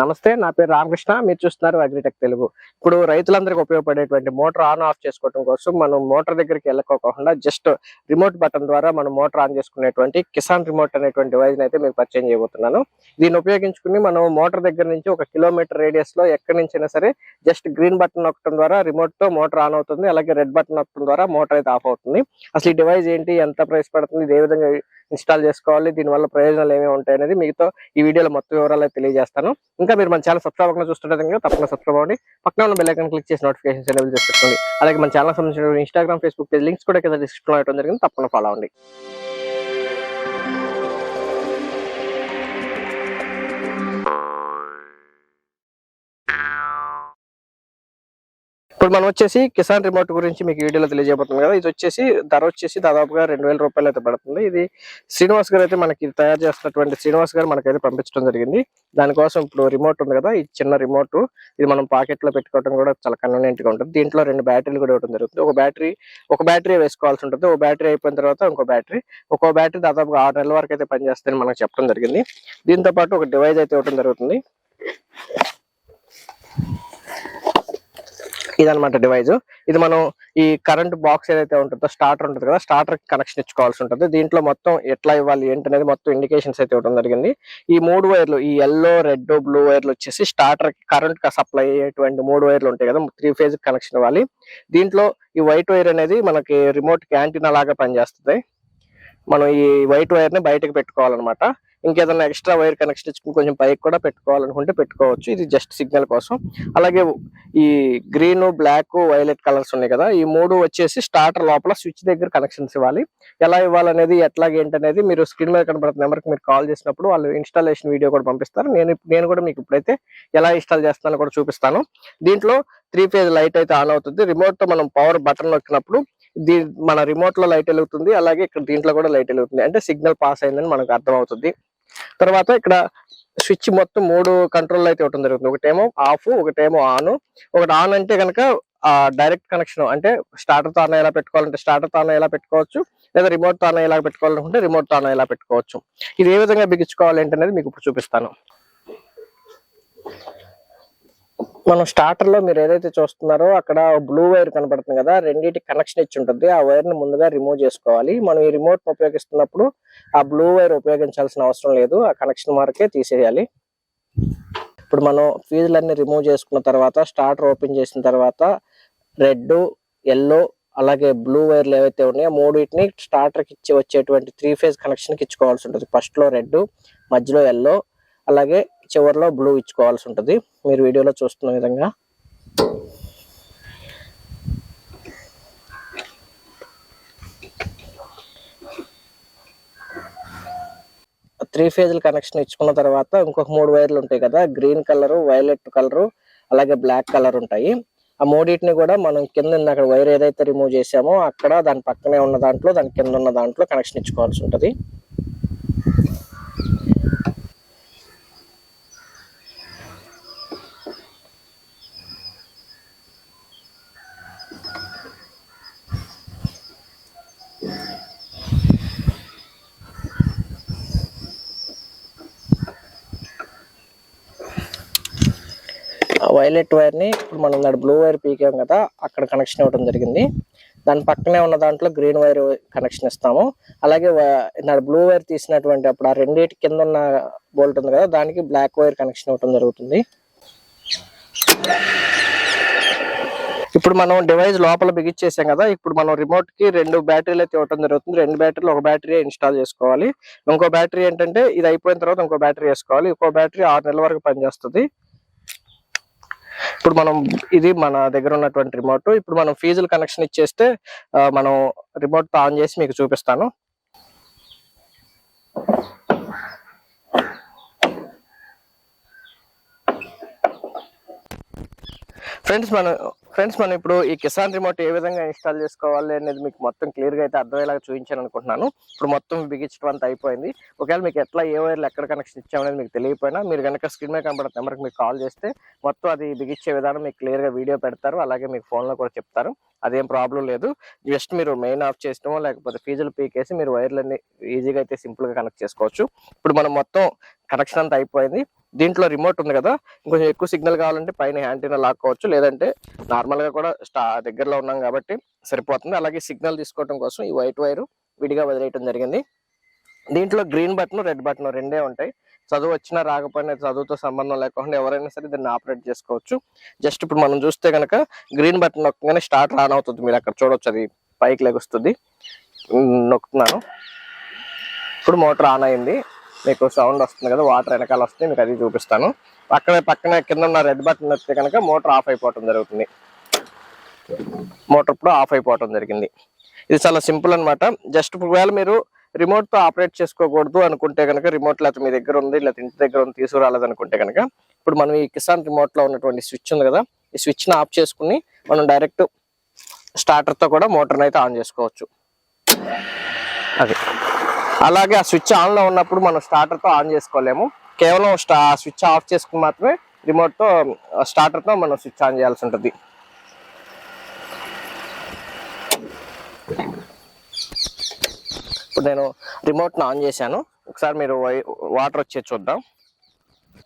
నమస్తే నా పేరు రామకృష్ణ. మీరు చూస్తున్నారు అగ్రిటెక్ తెలుగు. ఇప్పుడు రైతులందరికీ ఉపయోగపడేటువంటి మోటార్ ఆన్ ఆఫ్ చేసుకోవడం కోసం మనం మోటార్ దగ్గరికి వెళ్ళకోకుండా జస్ట్ రిమోట్ బటన్ ద్వారా మనం మోటార్ ఆన్ చేసుకునేటువంటి కిసాన్ రిమోట్ అనేటువంటి డివైస్ అయితే మీకు పరిచయం చేయబోతున్నాను. దీన్ని ఉపయోగించుకుని మనం మోటార్ దగ్గర నుంచి ఒక కిలోమీటర్ రేడియస్లో ఎక్కడి నుంచైనా సరే జస్ట్ గ్రీన్ బటన్ నొక్కడం ద్వారా రిమోట్తో మోటార్ ఆన్ అవుతుంది. అలాగే రెడ్ బటన్ నొక్కడం ద్వారా మోటార్ అయితే ఆఫ్ అవుతుంది. అసలు ఈ డివైస్ ఏంటి? ఎంత ప్రైస్ పడుతుంది? ఏ విధంగా ఇన్స్టాల్ చేసుకోవాలి? దీని వల్ల ప్రయోజనాలు ఏమేమి ఉంటాయి? అనేది మీతో ఈ వీడియోలో మొత్తం వివరాలు తెలియజేస్తాను. ఇంకా మీరు మన ఛానల్ సబ్స్క్రైబ్ అవ్వకుండా చూస్తుంటే కనుక తప్పకుండా సబ్స్క్రైబ్ అవ్వండి. పక్కన ఉన్న బెల్ ఐకాన్ క్లిక్ చేసి నోటిఫికేషన్స్ ఎనేబుల్ చేసి పెట్టుకోండి. అలాగే మన ఛానల్ సంబంధించిన ఇన్స్టాగ్రామ్ ఫేస్బుక్ పేజ్ లింక్స్ కూడా కింద డిస్క్రిప్షన్లో ఇవ్వడం జరిగింది. తప్పకుండా ఫాలో అవ్వండి. ఇప్పుడు మనం వచ్చేసి కిసాన్ రిమోట్ గురించి మీకు వీడియోలో తెలియజేయబోతుంది కదా. ఇది వచ్చేసి ధర వచ్చేసి దాదాపుగా రెండు వేల రూపాయలు అయితే పడుతుంది. ఇది శ్రీనివాస్ గారు అయితే మనకి తయారు చేస్తున్నటువంటి శ్రీనివాస్ గారు మనకైతే పంపించడం జరిగింది. దానికోసం ఇప్పుడు రిమోట్ ఉంది కదా ఈ చిన్న రిమోట్. ఇది మనం పాకెట్లో పెట్టుకోవడం కూడా చాలా కన్వీనియంట్గా ఉంటుంది. దీంట్లో రెండు బ్యాటరీలు కూడా ఇవ్వడం జరుగుతుంది. ఒక బ్యాటరీ ఒక బ్యాటరీ వేసుకోవాల్సి ఉంటుంది. ఒక బ్యాటరీ అయిపోయిన తర్వాత ఇంకో బ్యాటరీ. ఒక్కో బ్యాటరీ దాదాపుగా ఆరు నెలల వరకు అయితే పనిచేస్తుందని మనకు చెప్పడం జరిగింది. దీంతో పాటు ఒక డివైస్ అయితే ఇవ్వడం జరుగుతుంది. ఇదనమాట డివైజ్ ఇది మనం ఈ కరెంట్ బాక్స్ ఏదైతే ఉంటుందో స్టార్టర్ ఉంటుంది కదా స్టార్టర్ కనెక్షన్ ఇచ్చుకోవాల్సి ఉంటుంది. దీంట్లో మొత్తం ఎట్లా ఇవ్వాలి ఏంటి అనేది మొత్తం ఇండికేషన్స్ అయితే ఇవ్వడం జరిగింది. ఈ మూడు వైర్లు ఈ ఎల్లో రెడ్ బ్లూ వైర్లు వచ్చేసి స్టార్టర్కి కరెంట్ సప్లై అయ్యేటువంటి మూడు వైర్లు ఉంటాయి కదా త్రీ ఫేజ్ కనెక్షన్ ఇవ్వాలి. దీంట్లో ఈ వైట్ వైర్ అనేది మనకి రిమోట్ క్యాంటీన్ లాగా పనిచేస్తుంది. మనం ఈ వైట్ వైర్ని బయటకు పెట్టుకోవాలన్నమాట. ఇంకేదైనా ఎక్స్ట్రా వైర్ కనెక్షన్ ఇచ్చుకుని కొంచెం పైకి కూడా పెట్టుకోవాలనుకుంటే పెట్టుకోవచ్చు. ఇది జస్ట్ సిగ్నల్ కోసం. అలాగే ఈ గ్రీన్ బ్లాక్ వైలెట్ కలర్స్ ఉన్నాయి కదా ఈ మూడు వచ్చేసి స్టార్టర్ లోపల స్విచ్ దగ్గర కనెక్షన్స్ ఇవ్వాలి. ఎలా ఇవ్వాలనేది ఎట్లాగేంటనేది మీరు స్క్రీన్ మీద కనబడుతున్న నెంబర్కి మీరు కాల్ చేసినప్పుడు వాళ్ళు ఇన్స్టాలేషన్ వీడియో కూడా పంపిస్తారు. నేను నేను కూడా మీకు ఇప్పుడైతే ఎలా ఇన్స్టాల్ చేస్తానో కూడా చూపిస్తాను. దీంట్లో త్రీ ఫేజ్ లైట్ అయితే ఆన్ అవుతుంది. రిమోట్తో మనం పవర్ బటన్ నొక్కినప్పుడు దీ మన రిమోట్లో లైట్ వెలుగుతుంది. అలాగే ఇక్కడ దీంట్లో కూడా లైట్ వెలుగుతుంది. అంటే సిగ్నల్ పాస్ అయిందని మనకు అర్థం అవుతుంది తర్వాత ఇక్కడ స్విచ్ మొత్తం మూడు కంట్రోల్ అయితే ఇవ్వడం జరుగుతుంది. ఒకటేమో ఆఫ్ ఒకటేమో ఆన్. ఒకటి ఆన్ అంటే కనుక డైరెక్ట్ కనెక్షన్ అంటే స్టార్టర్ తాన ఎలా పెట్టుకోవాలంటే స్టార్టర్ తాన ఎలా పెట్టుకోవచ్చు లేదా రిమోట్ తాన ఎలా పెట్టుకోవాలనుకుంటే రిమోట్ తాన ఎలా పెట్టుకోవచ్చు. ఇది ఏ విధంగా బిగించుకోవాలి ఏంటనేది మీకు ఇప్పుడు చూపిస్తాను. మనం స్టార్టర్లో మీరు ఏదైతే చూస్తున్నారో అక్కడ బ్లూ వైర్ కనబడుతుంది కదా రెండింటి కనెక్షన్ ఇచ్చి ఉంటుంది. ఆ వైర్ని ముందుగా రిమూవ్ చేసుకోవాలి. మనం ఈ రిమోట్ ఉపయోగిస్తున్నప్పుడు ఆ బ్లూ వైర్ ఉపయోగించాల్సిన అవసరం లేదు. ఆ కనెక్షన్ మార్కే తీసేయాలి. ఇప్పుడు మనం ఫీజులన్నీ రిమూవ్ చేసుకున్న తర్వాత స్టార్టర్ ఓపెన్ చేసిన తర్వాత రెడ్ ఎల్లో అలాగే బ్లూ వైర్లు ఏవైతే ఉన్నాయో మూడింటిని స్టార్టర్కి ఇచ్చి వచ్చేటువంటి త్రీ ఫేజ్ కనెక్షన్కి ఇచ్చుకోవాల్సి ఉంటుంది. ఫస్ట్లో రెడ్ మధ్యలో ఎల్లో అలాగే చివరిలో బ్లూ ఇచ్చుకోవాల్సి ఉంటుంది మీరు వీడియోలో చూస్తున్న విధంగా. త్రీ ఫేజ్ల కనెక్షన్ ఇచ్చుకున్న తర్వాత ఇంకొక మూడు వైర్లు ఉంటాయి కదా గ్రీన్ కలరు వైలెట్ కలరు అలాగే బ్లాక్ కలర్ ఉంటాయి. ఆ మూడింటిని కూడా మనం కింద అక్కడ వైర్ ఏదైతే రిమూవ్ చేసామో అక్కడ దాని పక్కనే ఉన్న దాంట్లో దాని కింద ఉన్న దాంట్లో కనెక్షన్ ఇచ్చుకోవాల్సి ఉంటుంది వైలెట్ వైర్ని ఇప్పుడు మనం దాని బ్లూ వైర్ పీకాం కదా అక్కడ కనెక్షన్ ఇవ్వడం జరిగింది. దాని పక్కనే ఉన్న దాంట్లో గ్రీన్ వైర్ కనెక్షన్ ఇస్తాము. అలాగే నాడు బ్లూ వైర్ తీసినటువంటి అప్పుడు ఆ రెండింటి కింద ఉన్న బోల్ట్ ఉంది కదా దానికి బ్లాక్ వైర్ కనెక్షన్ ఇవ్వడం జరుగుతుంది. ఇప్పుడు మనం డివైస్ లోపల బిగించేసాం కదా ఇప్పుడు మనం రిమోట్కి రెండు బ్యాటరీలు అయితే ఇవ్వడం జరుగుతుంది. రెండు బ్యాటరీలు ఒక బ్యాటరీ ఇన్స్టాల్ చేసుకోవాలి. ఇంకో బ్యాటరీ ఏంటంటే ఇది అయిపోయిన తర్వాత ఇంకో బ్యాటరీ వేసుకోవాలి. ఇంకో బ్యాటరీ ఆరు నెలల వరకు పనిచేస్తుంది. ఇప్పుడు మనం ఇది మన దగ్గర ఉన్నటువంటి రిమోట్ ఇప్పుడు మనం ఫీజులు కనెక్షన్ ఇచ్చేస్తే మనం రిమోట్ ఆన్ చేసి మీకు చూపిస్తాను. ఫ్రెండ్స్ మనం ఫ్రెండ్స్ మనం ఇప్పుడు ఈ కిసాన్ రిమోట్ ఏ విధంగా ఇన్స్టాల్ చేసుకోవాలి అనేది మీకు మొత్తం క్లియర్గా అయితే అర్థమయ్యేలాగా చూపించాను అనుకుంటున్నాను. ఇప్పుడు మొత్తం బిగించడం అంతా అయిపోయింది. ఒకవేళ మీకు ఎట్లా ఏ వైర్లు ఎక్కడ కనెక్షన్ ఇచ్చామనేది మీకు తెలియకపోయినా మీరు కనుక స్క్రీన్ మీద కనబడే నెంబర్కి మీకు కాల్ చేస్తే మొత్తం అది బిగించే విధానం మీకు క్లియర్గా వీడియో పెడతారు. అలాగే మీకు ఫోన్లో కూడా చెప్తారు. అదేం ప్రాబ్లం లేదు. జస్ట్ మీరు మెయిన్ ఆఫ్ చేసినమో లేకపోతే ఫీజులు పీకేసి మీరు వైర్లన్నీ ఈజీగా అయితే సింపుల్గా కనెక్ట్ చేసుకోవచ్చు. ఇప్పుడు మనం మొత్తం కనెక్షన్ అంతా అయిపోయింది. దీంట్లో రిమోట్ ఉంది కదా ఇంకొంచెం ఎక్కువ సిగ్నల్ కావాలంటే పైన యాంటీనా లాక్కోవచ్చు లేదంటే నార్మల్గా కూడా స్టా దగ్గరలో ఉన్నాం కాబట్టి సరిపోతుంది. అలాగే సిగ్నల్ తీసుకోవడం కోసం ఈ వైట్ వైర్ విడిగా వదిలేయటం జరిగింది. దీంట్లో గ్రీన్ బటన్ రెడ్ బటన్ రెండే ఉంటాయి. చదువు వచ్చినా రాకపోయినా చదువుతో సంబంధం లేకుండా ఎవరైనా సరే దీన్ని ఆపరేట్ చేసుకోవచ్చు. జస్ట్ ఇప్పుడు మనం చూస్తే కనుక గ్రీన్ బటన్ నొక్కగానే స్టార్ట్ రాన్ అవుతుంది. మీరు అక్కడ చూడొచ్చు అది పైకి లెగుస్తుంది. నొక్కుతున్నాను. ఇప్పుడు మోటార్ ఆన్ అయింది. మీకు సౌండ్ వస్తుంది కదా వాటర్ వెనకాల వస్తే మీకు అది చూపిస్తాను. పక్కనే పక్కనే కింద ఉన్న రెడ్ బటన్ వస్తే కనుక మోటార్ ఆఫ్ అయిపోవటం జరుగుతుంది. మోటార్ ఇప్పుడు ఆఫ్ అయిపోవటం జరిగింది. ఇది చాలా సింపుల్ అనమాట జస్ట్ ఒకవేళ మీరు రిమోట్తో ఆపరేట్ చేసుకోకూడదు అనుకుంటే కనుక రిమోట్ లేకపోతే మీ దగ్గర ఉంది లేకపోతే ఇంటి దగ్గర ఉంది తీసుకురాలేదు అనుకుంటే కనుక ఇప్పుడు మనం ఈ కిసాన్ రిమోట్లో ఉన్నటువంటి స్విచ్ ఉంది కదా ఈ స్విచ్ని ఆఫ్ చేసుకుని మనం డైరెక్ట్ స్టార్టర్తో కూడా మోటార్ని అయితే ఆన్ చేసుకోవచ్చు. అది. అలాగే ఆ స్విచ్ ఆన్లో ఉన్నప్పుడు మనం స్టార్టర్తో ఆన్ చేసుకోలేము. కేవలం స్టా స్విచ్ ఆఫ్ చేసుకుని మాత్రమే రిమోట్తో స్టార్టర్తో మనం స్విచ్ ఆన్ చేయాల్సి ఉంటుంది. ఇప్పుడు నేను రిమోట్ను ఆన్ చేశాను. ఒకసారి మీరు వాటర్ వచ్చేది చూద్దాం.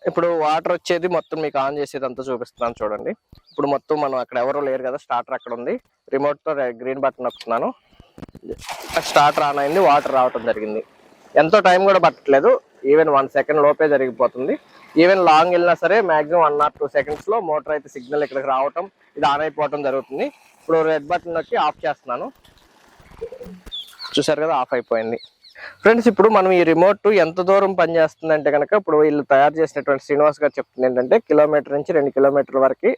ఇప్పుడు వాటర్ వచ్చేది మొత్తం మీకు ఆన్ చేసేది అంతా చూపిస్తున్నాను చూడండి. ఇప్పుడు మొత్తం మనం అక్కడ ఎవరు లేరు కదా స్టార్టర్ అక్కడ ఉంది. రిమోట్తో గ్రీన్ బటన్ నొక్కుతున్నాను. స్టార్టర్ ఆన్ అయింది వాటర్ రావటం జరిగింది. ఎంతో టైం కూడా పట్టట్లేదు. ఈవెన్ వన్ సెకండ్ లోపే జరిగిపోతుంది. ఈవెన్ లాంగ్ వెళ్ళినా సరే మాక్సిమం వన్ ఆర్ టూ సెకండ్స్లో మోటార్ అయితే సిగ్నల్ ఇక్కడికి రావటం ఇది ఆన్ అయిపోవటం జరుగుతుంది. ఇప్పుడు రెడ్ బటన్ నొక్కి ఆఫ్ చేస్తున్నాను. చూసారు కదా ఆఫ్ అయిపోయింది. ఫ్రెండ్స్ ఇప్పుడు మనం ఈ రిమోట్ ఎంత దూరం పనిచేస్తుంది అంటే కనుక ఇప్పుడు వీళ్ళు తయారు చేసినటువంటి శ్రీనివాస్ గారు చెప్తుంది ఏంటంటే కిలోమీటర్ నుంచి రెండు కిలోమీటర్ల వరకు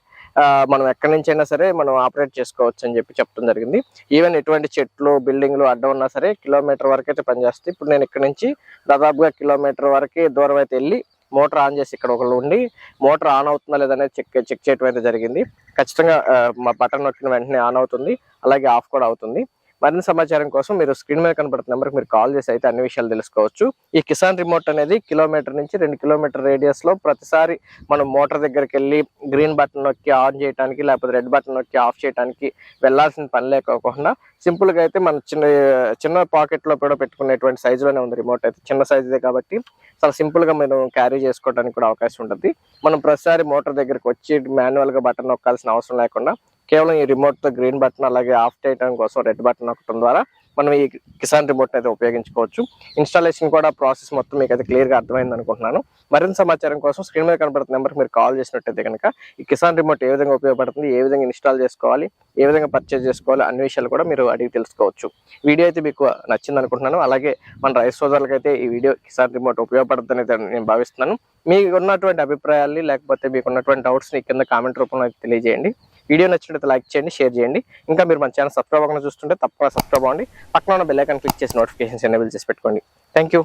మనం ఎక్కడి నుంచి అయినా సరే మనం ఆపరేట్ చేసుకోవచ్చు అని చెప్పి చెప్పడం జరిగింది. ఈవెన్ ఎటువంటి చెట్లు బిల్డింగ్లు అడ్డం ఉన్నా సరే కిలోమీటర్ వరకు అయితే పనిచేస్తుంది. ఇప్పుడు నేను ఇక్కడ నుంచి దాదాపుగా కిలోమీటర్ వరకు దూరం అయితే వెళ్ళి మోటార్ ఆన్ చేసి ఇక్కడ ఒకళ్ళు ఉండి మోటార్ ఆన్ అవుతుందా లేదనేది చెక్ చెక్ చేయడం అయితే జరిగింది. ఖచ్చితంగా మా బటన్ నొక్కిన వెంటనే ఆన్ అవుతుంది. అలాగే ఆఫ్ కూడా అవుతుంది. మరిన్ని సమాచారం కోసం మీరు స్క్రీన్ మీద కనబడుతున్న నెంబర్కి మీరు కాల్ చేసి అయితే అన్ని విషయాలు తెలుసుకోవచ్చు. ఈ కిసాన్ రిమోట్ అనేది కిలోమీటర్ నుంచి రెండు కిలోమీటర్ రేడియస్లో ప్రతిసారి మనం మోటార్ దగ్గరికి వెళ్ళి గ్రీన్ బటన్ నొక్కి ఆన్ చేయడానికి లేకపోతే రెడ్ బటన్ నొక్కి ఆఫ్ చేయడానికి వెళ్ళాల్సిన పని లేకోకుండా సింపుల్గా అయితే మన చిన్న చిన్న పాకెట్లో కూడా పెట్టుకునేటువంటి సైజులోనే లోనే ఉంది రిమోట్ అయితే. చిన్న సైజుదే కాబట్టి చాలా సింపుల్గా మనం క్యారీ చేసుకోవడానికి కూడా అవకాశం ఉంటుంది. మనం ప్రతిసారి మోటార్ దగ్గరికి వచ్చి మాన్యువల్గా బటన్ నొక్కాల్సిన అవసరం లేకుండా కేవలం ఈ రిమోట్తో గ్రీన్ బటన్ అలాగే ఆఫ్ చేయడం కోసం రెడ్ బటన్ నొక్కడం ద్వారా మనం ఈ కిసాన్ రిమోట్ అయితే ఉపయోగించుకోవచ్చు. ఇన్స్టాలేషన్ కూడా ప్రాసెస్ మొత్తం మీకు అయితే క్లియర్గా అర్థమైంది అనుకుంటున్నాను. మరింత సమాచారం కోసం స్క్రీన్ మీద కనబడుతున్న నెంబర్కి మీరు కాల్ చేసినట్టయితే కనుక ఈ కిసాన్ రిమోట్ ఏ విధంగా ఉపయోగపడుతుంది ఏ విధంగా ఇన్స్టాల్ చేసుకోవాలి ఏ విధంగా పర్చేజ్ చేసుకోవాలి అన్ని విషయాలు కూడా మీరు అడిగి తెలుసుకోవచ్చు. వీడియో అయితే మీకు నచ్చింది అనుకుంటున్నాను. అలాగే మన రైస్ సోదరులకి అయితే ఈ వీడియో కిసాన్ రిమోట్ ఉపయోగపడుతుందని నేను భావిస్తున్నాను. మీకు ఉన్నటువంటి అభిప్రాయాల్ని లేకపోతే మీకు ఉన్నటువంటి డౌట్స్ని కింద కామెంట్ రూపంలో తెలియజేయండి. వీడియో నచ్చినట్లయితే లైక్ చేయండి షేర్ చేయండి. ఇంకా మీరు మన ఛానల్ సబ్స్క్రైబ్ అవ్వకుండా చూస్తుంటే తప్పకుండా సబ్స్క్రైబ్ అవ్వండి. పక్కన ఉన్న బెల్ క్లిక్ చేసి నోటిఫికేషన్స్ ఎనేబుల్ చేసి పెట్టుకోండి. Thank you